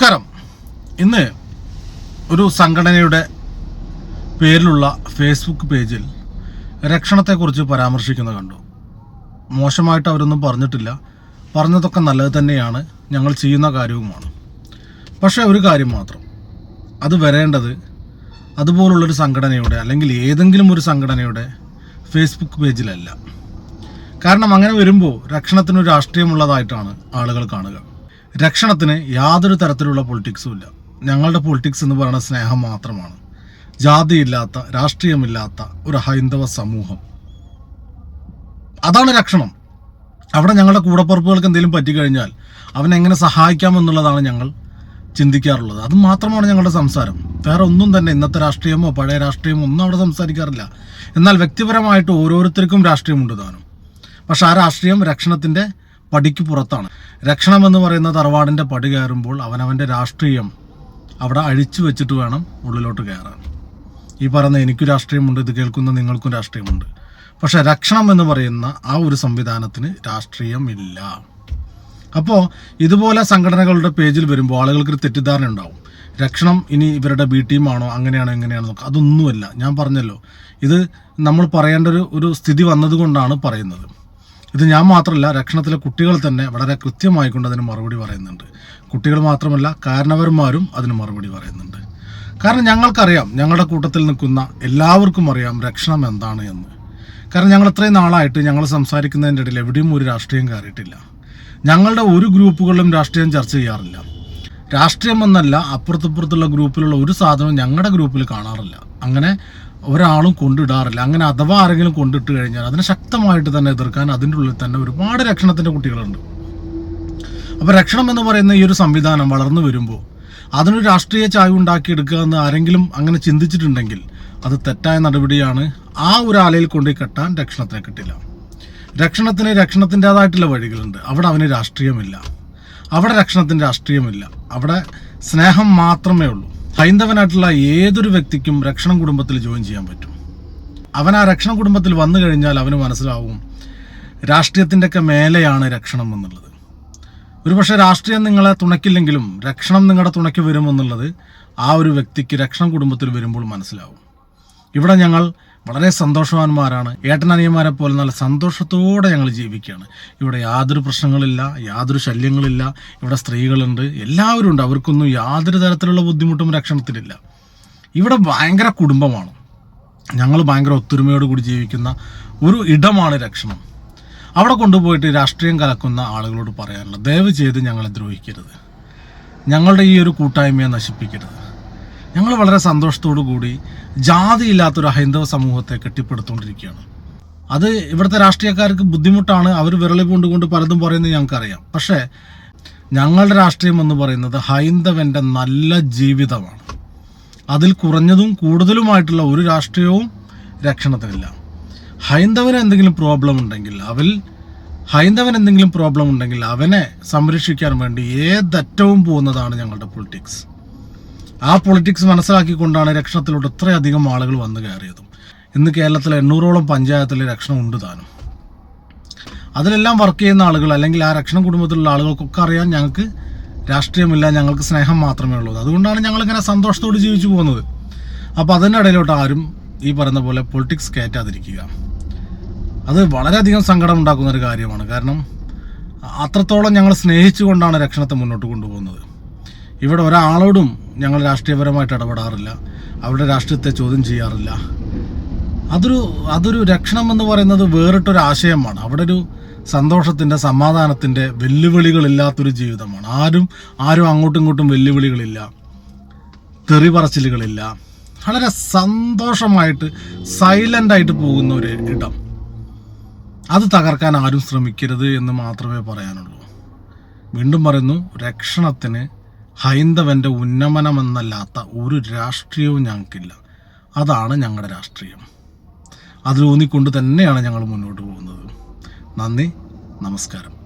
നമസ്കാരം. ഇന്ന് ഒരു സംഘടനയുടെ പേരിലുള്ള ഫേസ്ബുക്ക് പേജിൽ രക്ഷണത്തെക്കുറിച്ച് പരാമർശിക്കുന്നത് കണ്ടു. മോശമായിട്ട് അവരൊന്നും പറഞ്ഞിട്ടില്ല. പറഞ്ഞതൊക്കെ നല്ലത് തന്നെയാണ്. ഞങ്ങൾ ചെയ്യുന്ന കാര്യവുമാണ്. പക്ഷേ ഒരു കാര്യം മാത്രം. അത് വരേണ്ടത് അതുപോലുള്ളൊരു സംഘടനയുടെ അല്ലെങ്കിൽ ഏതെങ്കിലും ഒരു സംഘടനയുടെ ഫേസ്ബുക്ക് പേജിലല്ല. കാരണം അങ്ങനെ വരുമ്പോൾ രക്ഷണത്തിന് രാഷ്ട്രീയമുള്ളതായിട്ടാണ് ആളുകൾ കാണുക. രക്ഷണത്തിന് യാതൊരു തരത്തിലുള്ള പൊളിറ്റിക്സും ഇല്ല. ഞങ്ങളുടെ പൊളിറ്റിക്സ് എന്ന് പറയുന്നത് സ്നേഹം മാത്രമാണ്. ജാതിയില്ലാത്ത രാഷ്ട്രീയമില്ലാത്ത ഒരു ഹൈന്ദവ സമൂഹം. അതാണ് രക്ഷണം. അവിടെ ഞങ്ങളുടെ കൂടപ്പുറപ്പുകൾക്ക് എന്തെങ്കിലും പറ്റിക്കഴിഞ്ഞാൽ അവനെ എങ്ങനെ സഹായിക്കാമെന്നുള്ളതാണ് ഞങ്ങൾ ചിന്തിക്കാറുള്ളത്. അത് മാത്രമാണ് ഞങ്ങളുടെ സംസാരം. വേറെ ഒന്നും തന്നെ ഇന്നത്തെ രാഷ്ട്രീയമോ പഴയ രാഷ്ട്രീയമോ ഒന്നും അവിടെ സംസാരിക്കാറില്ല. എന്നാൽ വ്യക്തിപരമായിട്ട് ഓരോരുത്തർക്കും രാഷ്ട്രീയമുണ്ട് താനും. പക്ഷെ ആ രാഷ്ട്രീയം രക്ഷണത്തിന്റെ പടിക്ക് പുറത്താണ്. രക്ഷണം എന്ന് പറയുന്ന തറവാടിന്റെ പടി കയറുമ്പോൾ അവനവന്റെ രാഷ്ട്രീയം അവിടെ അഴിച്ചു വെച്ചിട്ട് വേണം ഉള്ളിലോട്ട് കയറാൻ. ഈ പറയുന്ന എനിക്കും രാഷ്ട്രീയമുണ്ട് ഇത് കേൾക്കുന്ന നിങ്ങൾക്കും രാഷ്ട്രീയമുണ്ട്. പക്ഷേ രക്ഷണം എന്ന് പറയുന്ന ആ ഒരു സംവിധാനത്തിന് രാഷ്ട്രീയമില്ല. അപ്പോൾ ഇതുപോലെ സംഘടനകളുടെ പേജിൽ വരുമ്പോൾ ആളുകൾക്ക് ഒരു തെറ്റിദ്ധാരണ ഉണ്ടാവും. രക്ഷണം ഇനി ഇവരുടെ ബി ടീമാണോ അങ്ങനെയാണോ എങ്ങനെയാണോ അതൊന്നുമല്ല. ഞാൻ പറഞ്ഞല്ലോ. ഇത് നമ്മൾ പറയേണ്ട ഒരു ഒരു സ്ഥിതി വന്നതുകൊണ്ടാണ് പറയുന്നത്. ഇത് ഞാൻ മാത്രമല്ല രക്ഷണത്തിലെ കുട്ടികൾ തന്നെ വളരെ കൃത്യമായിക്കൊണ്ട് അതിന് മറുപടി പറയുന്നുണ്ട്. കുട്ടികൾ മാത്രമല്ല കാരണവന്മാരും അതിന് മറുപടി പറയുന്നുണ്ട്. കാരണം ഞങ്ങൾക്കറിയാം ഞങ്ങളുടെ കൂട്ടത്തിൽ നിൽക്കുന്ന എല്ലാവർക്കും അറിയാം രക്ഷണം എന്താണ് എന്ന്. കാരണം ഞങ്ങൾ ഇത്രയും നാളായിട്ട് ഞങ്ങൾ സംസാരിക്കുന്നതിന്റെ ഇടയിൽ എവിടെയും ഒരു രാഷ്ട്രീയം കയറിയിട്ടില്ല. ഞങ്ങളുടെ ഒരു ഗ്രൂപ്പുകളിലും രാഷ്ട്രീയം ചർച്ച ചെയ്യാറില്ല. രാഷ്ട്രീയം എന്നല്ല അപ്പുറത്തപ്പുറത്തുള്ള ഗ്രൂപ്പിലുള്ള ഒരു സാധനവും ഞങ്ങളുടെ ഗ്രൂപ്പിൽ കാണാറില്ല. അങ്ങനെ ഒരാളും കൊണ്ടിടാറില്ല. അങ്ങനെ അഥവാ ആരെങ്കിലും കൊണ്ടിട്ട് കഴിഞ്ഞാൽ അതിനെ ശക്തമായിട്ട് തന്നെ എതിർക്കാൻ അതിന്റെ ഉള്ളിൽ തന്നെ ഒരുപാട് രക്ഷണത്തിന്റെ കുട്ടികളുണ്ട്. അപ്പോൾ രക്ഷണം എന്ന് പറയുന്ന ഈ ഒരു സംവിധാനം വളർന്നു വരുമ്പോൾ അതിനൊരു രാഷ്ട്രീയ ചായ ഉണ്ടാക്കിയെടുക്കുക എന്ന് ആരെങ്കിലും അങ്ങനെ ചിന്തിച്ചിട്ടുണ്ടെങ്കിൽ അത് തെറ്റായ നടപടിയാണ്. ആ ഒരു ആലയിൽ കൊണ്ടുപോയി കെട്ടാൻ രക്ഷണത്തിനെ കിട്ടില്ല. രക്ഷണത്തിന് രക്ഷണത്തിന്റെതായിട്ടുള്ള വഴികളുണ്ട്. അവിടെ അവന് രാഷ്ട്രീയമില്ല. അവിടെ രക്ഷണത്തിന് രാഷ്ട്രീയമില്ല. അവിടെ സ്നേഹം മാത്രമേ ഉള്ളൂ. ഹൈന്ദവനായിട്ടുള്ള ഏതൊരു വ്യക്തിക്കും രക്ഷണം കുടുംബത്തിൽ ജോയിൻ ചെയ്യാൻ പറ്റും. അവൻ ആ രക്ഷണ കുടുംബത്തിൽ വന്നു കഴിഞ്ഞാൽ അവന് മനസ്സിലാവും രാഷ്ട്രീയത്തിന്റെയൊക്കെ മേലെയാണ് രക്ഷണം എന്നുള്ളത്. ഒരുപക്ഷെ രാഷ്ട്രീയം നിങ്ങളെ തുണയ്ക്കില്ലെങ്കിലും രക്ഷണം നിങ്ങളുടെ തുണയ്ക്ക് വരുമെന്നുള്ളത് ആ ഒരു വ്യക്തിക്ക് രക്ഷണം കുടുംബത്തിൽ വരുമ്പോൾ മനസ്സിലാവും. ഇവിടെ ഞങ്ങൾ വളരെ സന്തോഷവാന്മാരാണ്. ഏട്ടനനിയന്മാരെ പോലെ നല്ല സന്തോഷത്തോടെ ഞങ്ങൾ ജീവിക്കുകയാണ്. ഇവിടെ യാതൊരു പ്രശ്നങ്ങളില്ല യാതൊരു ശല്യങ്ങളില്ല. ഇവിടെ സ്ത്രീകളുണ്ട്. എല്ലാവരും ഉണ്ട്. അവർക്കൊന്നും യാതൊരു തരത്തിലുള്ള ബുദ്ധിമുട്ടും രക്ഷണത്തിലില്ല. ഇവിടെ ഭയങ്കര കുടുംബമാണ്. ഞങ്ങൾ ഭയങ്കര ഒത്തൊരുമയോട് കൂടി ജീവിക്കുന്ന ഒരു ഇടമാണ് രക്ഷണം. അവിടെ കൊണ്ടുപോയിട്ട് രാഷ്ട്രീയം കലക്കുന്ന ആളുകളോട് പറയാനുള്ളത് ദയവ് ചെയ്ത് ഞങ്ങളെ ദ്രോഹിക്കരുത്. ഞങ്ങളുടെ ഈ ഒരു കൂട്ടായ്മയെ നശിപ്പിക്കരുത്. ഞങ്ങൾ വളരെ സന്തോഷത്തോടു കൂടി ജാതിയില്ലാത്തൊരു ഹൈന്ദവ സമൂഹത്തെ കെട്ടിപ്പടുത്തുകൊണ്ടിരിക്കുകയാണ് അത് ഇവിടുത്തെ രാഷ്ട്രീയക്കാർക്ക് ബുദ്ധിമുട്ടാണ് അവർ വിരളി കൊണ്ടുകൊണ്ട് പലതും പറയുന്നത് ഞങ്ങൾക്കറിയാം. പക്ഷേ ഞങ്ങളുടെ രാഷ്ട്രീയം എന്ന് പറയുന്നത് ഹൈന്ദവന്റെ നല്ല ജീവിതമാണ്. അതിൽ കുറഞ്ഞതും കൂടുതലുമായിട്ടുള്ള ഒരു രാഷ്ട്രീയവും രക്ഷണത്തിനില്ല ഹൈന്ദവന് എന്തെങ്കിലും പ്രോബ്ലം ഉണ്ടെങ്കിൽ അവൽ ഹൈന്ദവൻ എന്തെങ്കിലും പ്രോബ്ലം ഉണ്ടെങ്കിൽ അവനെ സംരക്ഷിക്കാൻ വേണ്ടി ഏതറ്റവും പോകുന്നതാണ് ഞങ്ങളുടെ പൊളിറ്റിക്സ് ആ പൊളിറ്റിക്സ് മനസ്സിലാക്കിക്കൊണ്ടാണ് രക്ഷണത്തിലോട്ട് ഇത്രയധികം ആളുകൾ വന്നു കയറിയതും. ഇന്ന് കേരളത്തിലെ എണ്ണൂറോളം പഞ്ചായത്തിലെ രക്ഷണം ഉണ്ട് താനും. അതിലെല്ലാം വർക്ക് ചെയ്യുന്ന ആളുകൾ അല്ലെങ്കിൽ ആ രക്ഷണ കുടുംബത്തിലുള്ള ആളുകൾക്കൊക്കെ അറിയാൻ ഞങ്ങൾക്ക് രാഷ്ട്രീയമില്ല ഞങ്ങൾക്ക് സ്നേഹം മാത്രമേ ഉള്ളൂ. അതുകൊണ്ടാണ് ഞങ്ങളിങ്ങനെ സന്തോഷത്തോട് ജീവിച്ചു പോകുന്നത്. അപ്പോൾ അതിന്റെ ഇടയിലോട്ട് ആരും ഈ പറയുന്ന പോലെ പൊളിറ്റിക്സ് കയറ്റാതിരിക്കുക. അത് വളരെയധികം സങ്കടം ഉണ്ടാക്കുന്ന ഒരു കാര്യമാണ്. കാരണം അത്രത്തോളം ഞങ്ങൾ സ്നേഹിച്ചുകൊണ്ടാണ് രക്ഷണത്തെ മുന്നോട്ട് കൊണ്ടുപോകുന്നത്. ഇവിടെ ഒരാളോടും ഞങ്ങൾ രാഷ്ട്രീയപരമായിട്ട് ഇടപെടാറില്ല. അവരുടെ രാഷ്ട്രീയത്തെ ചോദ്യം ചെയ്യാറില്ല. അതൊരു അതൊരു രക്ഷണം എന്ന് പറയുന്നത് വേറിട്ടൊരു ആശയമാണ്. അവിടെ ഒരു സന്തോഷത്തിന്റെ സമാധാനത്തിന്റെ വെല്ലുവിളികളില്ലാത്തൊരു ജീവിതമാണ്. ആരും ആരും അങ്ങോട്ടും ഇങ്ങോട്ടും വെല്ലുവിളികളില്ല. തെറി പറച്ചിലുകളില്ല. വളരെ സന്തോഷമായിട്ട് സൈലന്റായിട്ട് പോകുന്ന ഒരു ഇടം. അത് തകർക്കാൻ ആരും ശ്രമിക്കരുത് എന്ന് മാത്രമേ പറയാനുള്ളൂ. വീണ്ടും പറയുന്നു രക്ഷണത്തിന് ഹൈന്ദവന്റെ ഉന്നമനമെന്നല്ലാത്ത ഒരു രാഷ്ട്രീയവും ഞങ്ങൾക്കില്ല. അതാണ് ഞങ്ങളുടെ രാഷ്ട്രീയം. അതിലൂന്നിക്കൊണ്ട് തന്നെയാണ് ഞങ്ങൾ മുന്നോട്ട് പോകുന്നത്. നന്ദി. നമസ്കാരം.